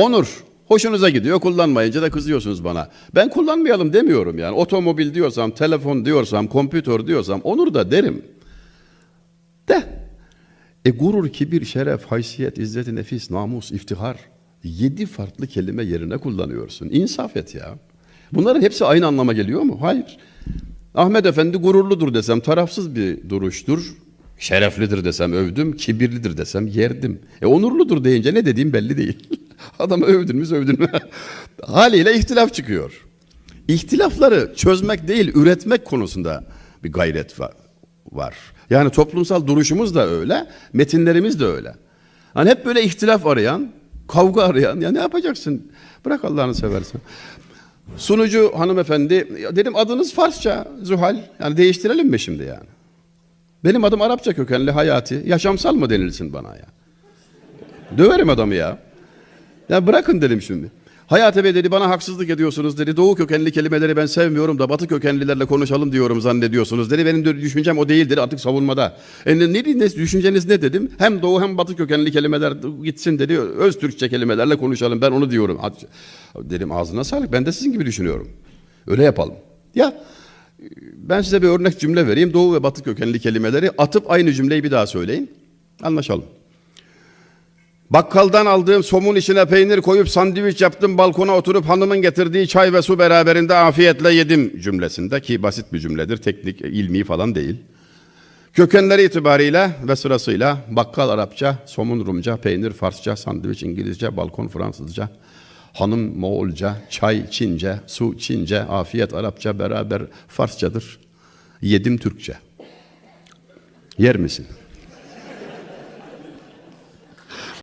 Onur. Hoşunuza gidiyor kullanmayınca da kızıyorsunuz bana. Ben kullanmayalım demiyorum yani. Otomobil diyorsam, telefon diyorsam, kompütör diyorsam onur da derim. De. E gurur, kibir, şeref, haysiyet, izzet nefis, namus, iftihar. Yedi farklı kelime yerine kullanıyorsun. İnsaf et ya. Bunların hepsi aynı anlama geliyor mu? Hayır. Ahmet Efendi gururludur desem tarafsız bir duruştur. Şereflidir desem övdüm, kibirlidir desem yerdim. E onurludur deyince ne dediğim belli değil. Adamı övdün mü sövdün mü? Haliyle ihtilaf çıkıyor. İhtilafları çözmek değil, üretmek konusunda bir gayret var. Yani toplumsal duruşumuz da öyle, metinlerimiz de öyle. Hani hep böyle ihtilaf arayan, kavga arayan, ya ne yapacaksın? Bırak Allah'ını seversen. Sunucu hanımefendi, dedim adınız Farsça Zuhal, yani değiştirelim mi şimdi yani? Benim adım Arapça kökenli Hayati, yaşamsal mı denilsin bana ya? Döverim adamı ya. Ya bırakın dedim şimdi. Hayati Bey dedi bana haksızlık ediyorsunuz dedi. Doğu kökenli kelimeleri ben sevmiyorum da batı kökenlilerle konuşalım diyorum zannediyorsunuz dedi. Benim de düşüncem o değildir artık savunmada. E ne, ne, düşünceniz ne dedim? Hem doğu hem batı kökenli kelimeler gitsin dedi. Öz Türkçe kelimelerle konuşalım ben onu diyorum. Dedim ağzına sağlık ben de sizin gibi düşünüyorum. Öyle yapalım. Ya ben size bir örnek cümle vereyim. Doğu ve batı kökenli kelimeleri atıp aynı cümleyi bir daha söyleyin. Anlaşalım. Bakkaldan aldığım somun içine peynir koyup sandviç yaptım balkona oturup hanımın getirdiği çay ve su beraberinde afiyetle yedim cümlesinde ki basit bir cümledir teknik ilmi falan değil. Kökenleri itibariyle ve sırasıyla bakkal Arapça, somun Rumca, peynir Farsça, sandviç İngilizce, balkon Fransızca, hanım Moğolca, çay Çince, su Çince, afiyet Arapça beraber Farsçadır. Yedim Türkçe. Yer misin?